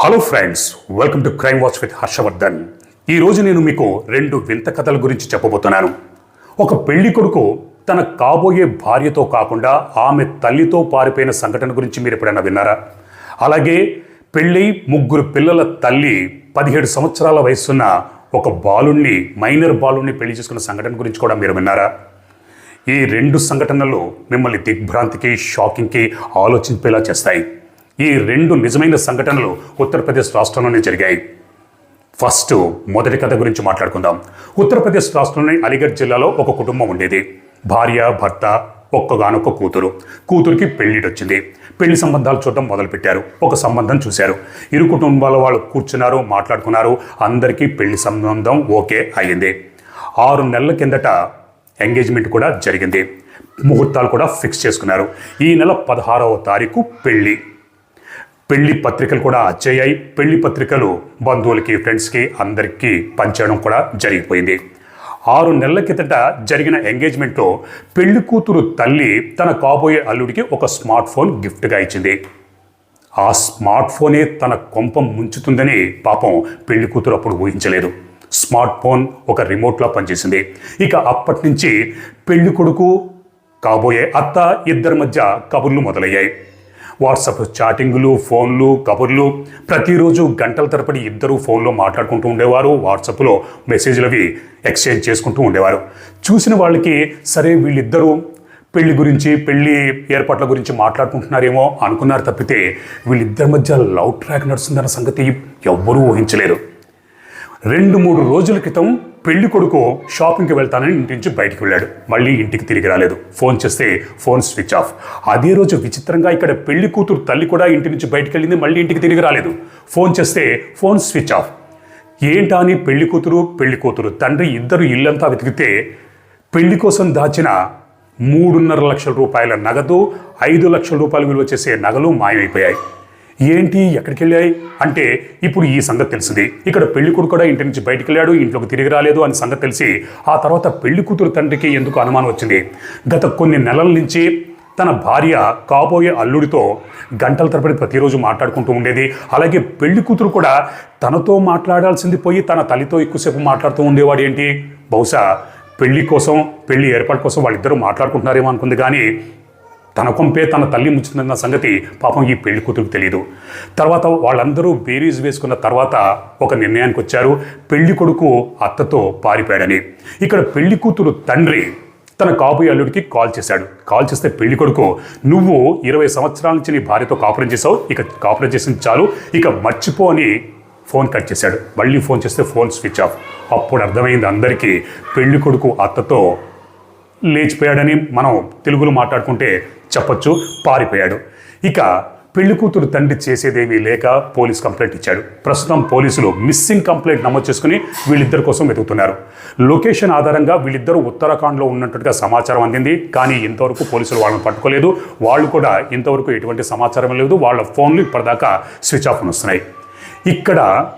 Hello friends welcome to crime watch with Harshavardhan ఈ రోజు నేను మీకు రెండు వింత కథల గురించి చెప్పబోతున్నాను. ఒక పెళ్ళి కొడుకు తన కాబోయే భార్యతో కాకుండా ఆమె తల్లితో పారిపోయిన సంఘటన గురించి మీరు ఎప్పుడైనా విన్నారా? అలాగే పెళ్ళి ముగ్గురు పిల్లల తల్లి పదిహేడు సంవత్సరాల వయసున్న ఒక బాలుణ్ణి మైనర్ బాలుణ్ణి పెళ్ళి చేసుకున్న సంఘటన గురించి కూడా మీరు విన్నారా? ఈ రెండు సంఘటనలు మిమ్మల్ని దిగ్భ్రాంతికి షాకింగ్కి ఆలోచింపేలా చేస్తాయి. ఈ రెండు నిజమైన సంఘటనలు ఉత్తరప్రదేశ్ రాష్ట్రంలోనే జరిగాయి. ఫస్ట్ మొదటి కథ గురించి మాట్లాడుకుందాం. ఉత్తరప్రదేశ్ రాష్ట్రంలోని అలీగఢ్ జిల్లాలో ఒక కుటుంబం ఉండేది. భార్య భర్త ఒక్కగానొక్క కూతురు. కూతురికి పెళ్ళిడొచ్చింది పెళ్ళి సంబంధాలు చూడడం మొదలుపెట్టారు. ఒక సంబంధం చూశారు. ఇరు కుటుంబాల వాళ్ళు కూర్చున్నారు మాట్లాడుకున్నారు. అందరికీ పెళ్ళి సంబంధం ఓకే అయ్యింది. ఆరు నెలల కిందట ఎంగేజ్మెంట్ కూడా జరిగింది. ముహూర్తాలు కూడా ఫిక్స్ చేసుకున్నారు. ఈ నెల పదహారవ తారీఖు పెళ్ళి. పెళ్ళి పత్రికలు కూడా వచ్చాయి పెళ్ళి పత్రికలు బంధువులకి ఫ్రెండ్స్కి అందరికీ పంచడం కూడా జరిగిపోయింది. ఆరు నెలల కిందట జరిగిన ఎంగేజ్మెంట్లో పెళ్ళి కూతురు తల్లి తన కాబోయే అల్లుడికి ఒక స్మార్ట్ ఫోన్ గిఫ్ట్గా ఇచ్చింది. ఆ స్మార్ట్ ఫోనే తన కొంపం ముంచుతుందని పాపం పెళ్ళి కూతురు అప్పుడు ఊహించలేదు. స్మార్ట్ ఫోన్ ఒక రిమోట్లా పనిచేసింది. ఇక అప్పటి నుంచి పెళ్ళి కొడుకు కాబోయే అత్త ఇద్దరి మధ్య కబుర్లు మొదలయ్యాయి. వాట్సాప్ చాటింగులు ఫోన్లు కబుర్లు. ప్రతిరోజు గంటల తరబడి ఇద్దరు ఫోన్లో మాట్లాడుకుంటూ ఉండేవారు. వాట్సాప్లో మెసేజ్లు అవి ఎక్స్చేంజ్ చేసుకుంటూ ఉండేవారు. చూసిన వాళ్ళకి సరే వీళ్ళిద్దరూ పెళ్ళి గురించి పెళ్ళి ఏర్పాట్ల గురించి మాట్లాడుకుంటున్నారేమో అనుకున్నారు తప్పితే వీళ్ళిద్దరి మధ్య లవ్ ట్రాక్ నడుస్తుందన్న సంగతి ఎవ్వరూ ఊహించలేరు. రెండు మూడు రోజుల క్రితం పెళ్ళి కొడుకు షాపింగ్కి వెళ్తానని ఇంటి నుంచి బయటికి వెళ్ళాడు. మళ్ళీ ఇంటికి తిరిగి రాలేదు. ఫోన్ చేస్తే ఫోన్ స్విచ్ ఆఫ్. అదే రోజు విచిత్రంగా ఇక్కడ పెళ్ళి కూతురు తల్లి కూడా ఇంటి నుంచి బయటికి వెళ్ళింది మళ్ళీ ఇంటికి తిరిగి రాలేదు. ఫోన్ చేస్తే ఫోన్ స్విచ్ ఆఫ్. ఏంటా అని పెళ్ళి కూతురు? పెళ్ళి కూతురు తండ్రి ఇద్దరు ఇల్లంతా వెతికితే పెళ్ళి కోసం దాచిన మూడున్నర లక్షల రూపాయల నగదు ఐదు లక్షల రూపాయలు విలువ చేసే నగలు మాయమైపోయాయి. ఏంటి ఎక్కడికి వెళ్ళాయి అంటే ఇప్పుడు ఈ సంగతి తెలిసింది. ఇక్కడ పెళ్ళి కొడుకు కూడా ఇంటి నుంచి బయటికి వెళ్ళాడు ఇంట్లోకి తిరిగి రాలేదు అని సంగతి తెలిసి ఆ తర్వాత పెళ్ళి కూతురు తండ్రికి ఎందుకు అనుమానం వచ్చింది? గత కొన్ని నెలల నుంచి తన భార్య కాబోయే అల్లుడితో గంటల తరబడి ప్రతిరోజు మాట్లాడుకుంటూ ఉండేది. అలాగే పెళ్ళి కూతురు కూడా తనతో మాట్లాడాల్సింది పోయి తన తల్లితో ఎక్కువసేపు మాట్లాడుతూ ఉండేవాడు ఏంటి? బహుశా పెళ్ళి కోసం పెళ్ళి ఏర్పాటు కోసం వాళ్ళిద్దరూ మాట్లాడుకుంటున్నారేమో అనుకుంది. కానీ తన కొంపే తన తల్లి ముచ్చుతుందన్న సంగతి పాపం ఈ పెళ్ళి కూతురికి తెలియదు తర్వాత వాళ్ళందరూ బేరీజ్ వేసుకున్న తర్వాత ఒక నిర్ణయానికి వచ్చారు. పెళ్ళి కొడుకు అత్తతో పారిపోయాడని. ఇక్కడ పెళ్ళి కూతురు తండ్రి తన కాబోయే అల్లుడికి కాల్ చేశాడు. కాల్ చేస్తే పెళ్ళి కొడుకు నువ్వు ఇరవై సంవత్సరాల నుంచి నీ భార్యతో కాపురం చేసావు ఇక కాపురం చేసింది చాలు. ఇక మర్చిపో అని ఫోన్ కట్ చేశాడు. మళ్ళీ ఫోన్ చేస్తే ఫోన్ స్విచ్ ఆఫ్. అప్పుడు అర్థమైంది అందరికీ పెళ్ళి కొడుకు అత్తతో లేచిపోయాడని. మనం తెలుగులో మాట్లాడుకుంటే చెప్పొచ్చు పారిపోయాడు. ఇక పెళ్ళి కూతురు తండ్రి చేసేదేమీ లేక పోలీస్ కంప్లైంట్ ఇచ్చాడు. ప్రస్తుతం పోలీసులు మిస్సింగ్ కంప్లైంట్ నమోదు చేసుకుని వీళ్ళిద్దరి కోసం వెతుకుతున్నారు. లొకేషన్ ఆధారంగా వీళ్ళిద్దరూ ఉత్తరాఖండ్లో ఉన్నట్టుగా సమాచారం అందింది. కానీ ఇంతవరకు పోలీసులు వాళ్ళని పట్టుకోలేదు. వాళ్ళు కూడా ఇంతవరకు ఎటువంటి సమాచారం లేదు. వాళ్ళ ఫోన్లు ఇప్పటిదాకా స్విచ్ ఆఫ్ వస్తున్నాయి. ఇక్కడ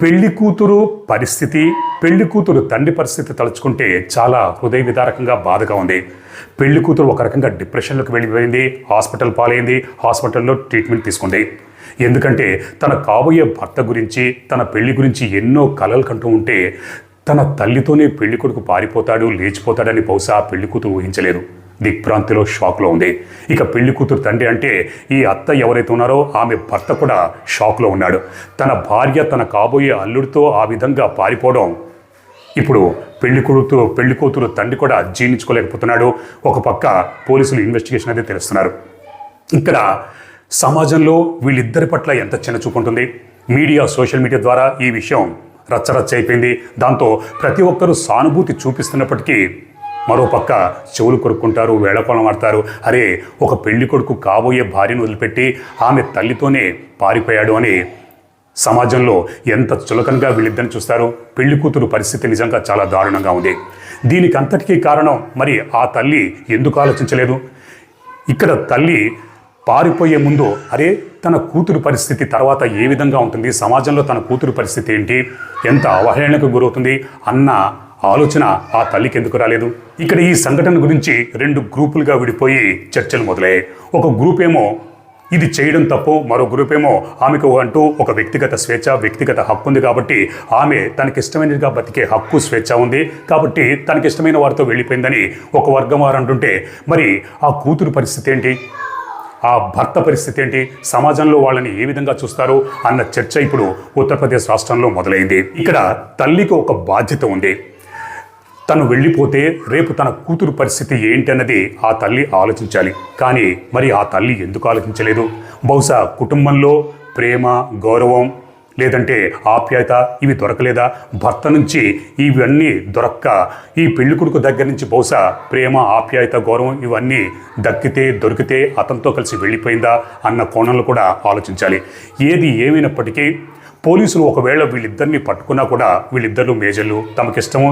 పెళ్ళి కూతురు పరిస్థితి పెళ్ళి కూతురు తండ్రి పరిస్థితి తలుచుకుంటే చాలా హృదయ విదారకంగా బాధగా ఉంది. పెళ్ళి కూతురు ఒక రకంగా డిప్రెషన్లోకి వెళ్ళిపోయింది హాస్పిటల్ పాలైంది హాస్పిటల్లో ట్రీట్మెంట్ తీసుకుంది. ఎందుకంటే తన కాబోయే భర్త గురించి తన పెళ్ళి గురించి ఎన్నో కలలు కంటూ ఉంటే తన తల్లితోనే పెళ్ళి కొడుకు పారిపోతాడు లేచిపోతాడని బహుశా పెళ్ళి కూతురు ఊహించలేదు. దిగ్భ్రాంతిలో షాక్లో ఉంది. ఇక పెళ్ళి కూతురు తండ్రి అంటే ఈ అత్త ఎవరైతే ఉన్నారో ఆమె భర్త కూడా షాక్లో ఉన్నాడు. తన భార్య తన కాబోయే అల్లుడితో ఆ విధంగా పారిపోవడం. ఇప్పుడు పెళ్ళి కూతురు పెళ్ళి కూతురు తండ్రి కూడా జీర్ణించుకోలేకపోతున్నాడు. ఒక పక్క పోలీసులు ఇన్వెస్టిగేషన్ అయితే తెలుస్తున్నారు. ఇక్కడ సమాజంలో వీళ్ళిద్దరి పట్ల ఎంత చిన్న చూపు ఉంటుంది? మీడియా సోషల్ మీడియా ద్వారా ఈ విషయం రచ్చరచ్చ అయిపోయింది. దాంతో ప్రతి ఒక్కరూ సానుభూతి చూపిస్తున్నప్పటికీ మరోపక్క చెవులు కొరుక్కుంటారు వేళకోళం ఆడతారు. అరే ఒక పెళ్ళి కొడుకు కాబోయే భార్యను వదిలిపెట్టి ఆమె తల్లితోనే పారిపోయాడు అని సమాజంలో ఎంత చులకనగా వీళ్ళిద్దరిని చూస్తారు పెళ్ళి కూతురు పరిస్థితి నిజంగా చాలా దారుణంగా ఉంది. దీనికి అంతటికీ కారణం మరి ఆ తల్లి ఎందుకు ఆలోచించలేదు? ఇక్కడ తల్లి పారిపోయే ముందు అరే తన కూతురు పరిస్థితి తర్వాత ఏ విధంగా ఉంటుంది? సమాజంలో తన కూతురు పరిస్థితి ఏంటి? ఎంత అవహేళనకు గురవుతుంది? అన్న ఆలోచన ఆ తల్లికి ఎందుకు రాలేదు? ఇక్కడ ఈ సంఘటన గురించి రెండు గ్రూపులుగా విడిపోయి చర్చలు మొదలయ్యాయి. ఒక గ్రూప్ ఏమో ఇది చేయడం తప్పు మరో గ్రూప్ ఏమో ఆమెకు అంటూ ఒక వ్యక్తిగత స్వేచ్ఛ వ్యక్తిగత హక్కు ఉంది కాబట్టి ఆమె తనకిష్టమైనదిగా బతికే హక్కు స్వేచ్ఛ ఉంది కాబట్టి తనకిష్టమైన వారితో వెళ్ళిపోయిందని ఒక వర్గం వారు అంటుంటే మరి ఆ కూతురు పరిస్థితి ఏంటి? ఆ భర్త పరిస్థితి ఏంటి? సమాజంలో వాళ్ళని ఏ విధంగా చూస్తారు? అన్న చర్చ ఇప్పుడు ఉత్తరప్రదేశ్ రాష్ట్రంలో మొదలైంది. ఇక్కడ తల్లికి ఒక బాధ్యత ఉంది. తను వెళ్ళిపోతే రేపు తన కూతురు పరిస్థితి ఏంటన్నది ఆ తల్లి ఆలోచించాలి. కానీ మరి ఆ తల్లి ఎందుకు ఆలోచించలేదు? బహుశా కుటుంబంలో ప్రేమ గౌరవం లేదంటే ఆప్యాయత ఇవి దొరకలేదా? భర్త నుంచి ఇవన్నీ దొరక్క ఈ పెళ్ళికొడుకు దగ్గర నుంచి బహుశా ప్రేమ ఆప్యాయత గౌరవం ఇవన్నీ దక్కితే దొరికితే అతనితో కలిసి వెళ్ళిపోయిందా అన్న కోణంలో కూడా ఆలోచించాలి. ఏది ఏమైనప్పటికీ పోలీసులు ఒకవేళ వీళ్ళిద్దరిని పట్టుకున్నా కూడా వీళ్ళిద్దరు మేజర్లు తమకిష్టము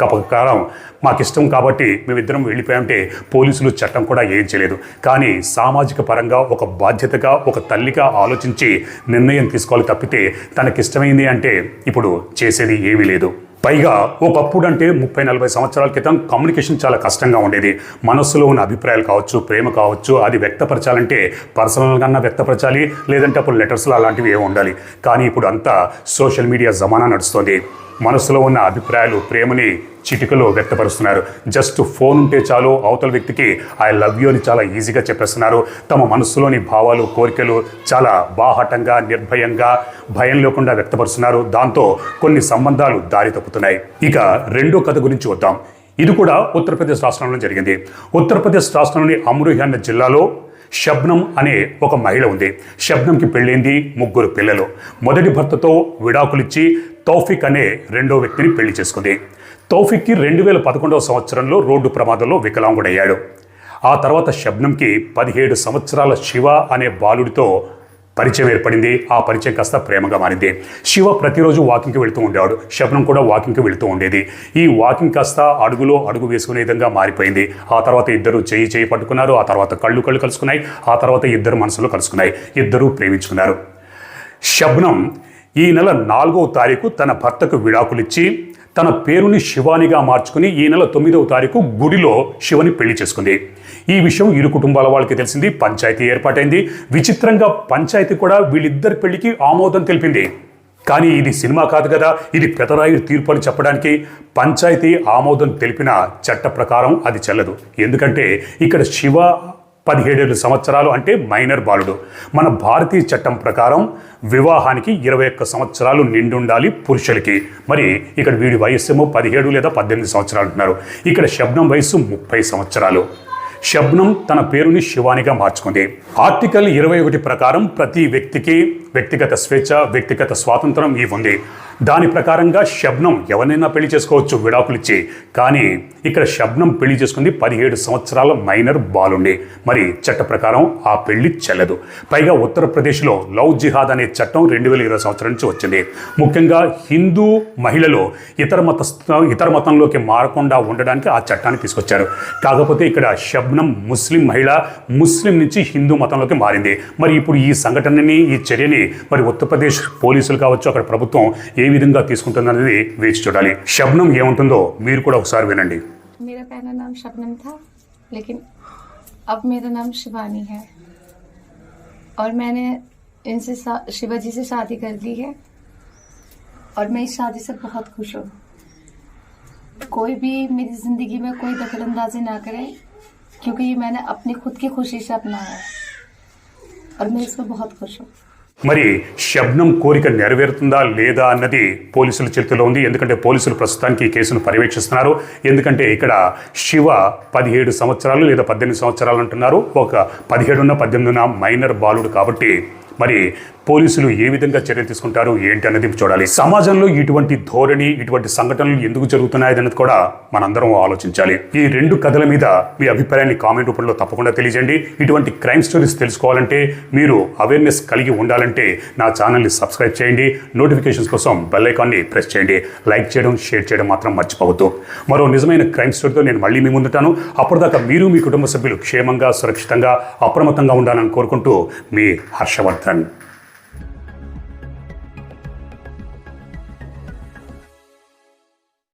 కపకారం మాకిష్టం కాబట్టి మేమిద్దరం వెళ్ళిపోయామంటే పోలీసులు చట్టం కూడా ఏం చేయలేదు. కానీ సామాజిక పరంగా ఒక బాధ్యతగా ఒక తల్లిగా ఆలోచించి నిర్ణయం తీసుకోవాలి తప్పితే తనకిష్టమైంది అంటే ఇప్పుడు చేసేది ఏమీ లేదు. పైగా ఒకప్పుడు అంటే ముప్పై నలభై సంవత్సరాల క్రితం కమ్యూనికేషన్ చాలా కష్టంగా ఉండేది. మనస్సులో ఉన్న అభిప్రాయాలు కావచ్చు ప్రేమ కావచ్చు అది వ్యక్తపరచాలంటే పర్సనల్గా వ్యక్తపరచాలి లేదంటే అప్పుడు లెటర్స్లో అలాంటివి ఏమి ఉండాలి. కానీ ఇప్పుడు అంతా సోషల్ మీడియా జమానా నడుస్తుంది. మనసులో ఉన్న అభిప్రాయాలు ప్రేమని చిటికలో వ్యక్తపరుస్తున్నారు. జస్ట్ ఫోన్ ఉంటే చాలు అవతల వ్యక్తికి ఐ లవ్ యూ అని చాలా ఈజీగా చెప్పేస్తున్నారు. తమ మనస్సులోని భావాలు కోరికలు చాలా బాహటంగా నిర్భయంగా భయం లేకుండా వ్యక్తపరుస్తున్నారు. దాంతో కొన్ని సంబంధాలు దారి తప్పుతున్నాయి. ఇక రెండో కథ గురించి వద్దాం. ఇది కూడా ఉత్తరప్రదేశ్ రాష్ట్రంలో జరిగింది. ఉత్తరప్రదేశ్ రాష్ట్రంలోని అమృహి అన్న జిల్లాలో షబ్నం అనే ఒక మహిళ ఉంది. షబ్నంకి పెళ్ళైంది ముగ్గురు పిల్లలు. మొదటి భర్తతో విడాకులిచ్చి తౌఫిక్ అనే రెండో వ్యక్తిని పెళ్ళి చేసుకుంది. తౌఫిక్కి రెండు వేల పదకొండవ సంవత్సరంలో రోడ్డు ప్రమాదంలో వికలాంగుడయ్యాడు. ఆ తర్వాత షబ్నంకి పదిహేడు సంవత్సరాల శివ అనే బాలుడితో పరిచయం ఏర్పడింది. ఆ పరిచయం కాస్త ప్రేమగా మారింది. శివ ప్రతిరోజు వాకింగ్కి వెళుతూ ఉండేవాడు. శబ్నం కూడా వాకింగ్కి వెళుతూ ఉండేది. ఈ వాకింగ్ కాస్త అడుగులో అడుగు వేసుకునే విధంగా మారిపోయింది. ఆ తర్వాత ఇద్దరు చేయి చేయి పట్టుకున్నారు. ఆ తర్వాత కళ్ళు కళ్ళు కలుసుకున్నాయి. ఆ తర్వాత ఇద్దరు మనసులో కలుసుకున్నాయి. ఇద్దరూ ప్రేమించుకున్నారు. శబ్నం ఈ నెల నాలుగవ తారీఖు తన భర్తకు విడాకులిచ్చి తన పేరుని శివానిగా మార్చుకుని ఈ నెల తొమ్మిదవ తారీఖు గుడిలో శివని పెళ్ళి చేసుకుంది. ఈ విషయం ఇరు కుటుంబాల వాళ్ళకి తెలిసింది. పంచాయతీ ఏర్పాటైంది. విచిత్రంగా పంచాయతీ కూడా వీళ్ళిద్దరి పెళ్ళికి ఆమోదం తెలిపింది. కానీ ఇది సినిమా కాదు కదా. ఇది పెదరాయుడు తీర్పు అని చెప్పడానికి పంచాయతీ ఆమోదం తెలిపిన చట్ట ప్రకారం అది చెల్లదు. ఎందుకంటే ఇక్కడ శివ పదిహేడేడు సంవత్సరాలు అంటే మైనర్ బాలుడు. మన భారతీయ చట్టం ప్రకారం వివాహానికి ఇరవై ఒక్క సంవత్సరాలు నిండుండాలి పురుషులకి. మరి ఇక్కడ వీడి వయస్సేమో పదిహేడు లేదా పద్దెనిమిది సంవత్సరాలు అంటున్నారు. ఇక్కడ శబ్నం వయస్సు ముప్పై సంవత్సరాలు. శబ్నం తన పేరుని శివానిగా మార్చుకుంది. ఆర్టికల్ ఇరవై ఒకటి ప్రకారం ప్రతి వ్యక్తికి వ్యక్తిగత స్వేచ్ఛ వ్యక్తిగత స్వాతంత్రం ఇవి ఉంది. దాని ప్రకారంగా శబ్నం ఎవరినైనా పెళ్ళి చేసుకోవచ్చు విడాకులిచ్చి. కానీ ఇక్కడ శబ్నం పెళ్ళి చేసుకుంది పదిహేడు సంవత్సరాల మైనర్ బాలుండి మరి చట్ట ప్రకారం ఆ పెళ్ళి చెల్లదు. పైగా ఉత్తరప్రదేశ్లో లవ్ జిహాద్ అనే చట్టం రెండు వేల ఇరవై సంవత్సరం నుంచి వచ్చింది. ముఖ్యంగా హిందూ మహిళలు ఇతర మత ఇతర మతంలోకి మారకుండా ఉండడానికి ఆ చట్టాన్ని తీసుకొచ్చారు. కాకపోతే ఇక్కడ శబ్నం ముస్లిం మహిళ ముస్లిం నుంచి హిందూ మతంలోకి మారింది. మరి ఇప్పుడు ఈ సంఘటనని ఈ చర్యని మరి ఉత్తరప్రదేశ్ పోలీసులు కావచ్చు అక్కడ ప్రభుత్వం ఏ విధంగా తీసుకుంటుందనేది వేచి చూడాలి శబ్నం ఏముంటుందో మీరు కూడా ఒకసారి వినండి मेरा पहला नाम शबनम था लेकिन अब मेरा नाम शिवानी है और मैंने इनसे सा- शिवा जी से शादी कर ली है और मैं इस शादी से बहुत खुश हूँ कोई भी मेरी ज़िंदगी में कोई दखल अंदाजी ना करे क्योंकि ये मैंने अपनी खुद की खुशी से अपनाया है और मैं इसमें बहुत खुश हूँ మరి శబ్నం కోరిక నెరవేరుతుందా లేదా అన్నది పోలీసుల చేతిలో ఉంది. ఎందుకంటే పోలీసులు ప్రస్తుతానికి ఈ కేసును పర్యవేక్షిస్తున్నారు. ఎందుకంటే ఇక్కడ శివ పదిహేడు సంవత్సరాలు లేదా పద్దెనిమిది సంవత్సరాలు అంటున్నారు. ఒక పదిహేడున్న పద్దెనిమిదిన్న మైనర్ బాలుడు కాబట్టి మరి పోలీసులు ఏ విధంగా చర్యలు తీసుకుంటారు ఏంటి అన్నది చూడాలి. సమాజంలో ఇటువంటి ధోరణి ఇటువంటి సంఘటనలు ఎందుకు జరుగుతున్నాయి అనేది కూడా మనందరం ఆలోచించాలి. ఈ రెండు కథల మీద మీ అభిప్రాయాన్ని కామెంట్ రూపంలో తప్పకుండా తెలియజేయండి. ఇటువంటి క్రైమ్ స్టోరీస్ తెలుసుకోవాలంటే మీరు అవేర్నెస్ కలిగి ఉండాలంటే నా ఛానల్ని సబ్స్క్రైబ్ చేయండి. నోటిఫికేషన్స్ కోసం బెల్ ఐకాన్ని ప్రెస్ చేయండి. లైక్ చేయడం షేర్ చేయడం మాత్రం మర్చిపోవద్దు. మరో నిజమైన క్రైమ్ స్టోరీతో నేను మళ్ళీ మీ ముందుంటాను. అప్పటిదాకా మీరు మీ కుటుంబ సభ్యులు క్షేమంగా సురక్షితంగా అప్రమత్తంగా ఉండాలని కోరుకుంటూ మీ హర్షవర్ధన్.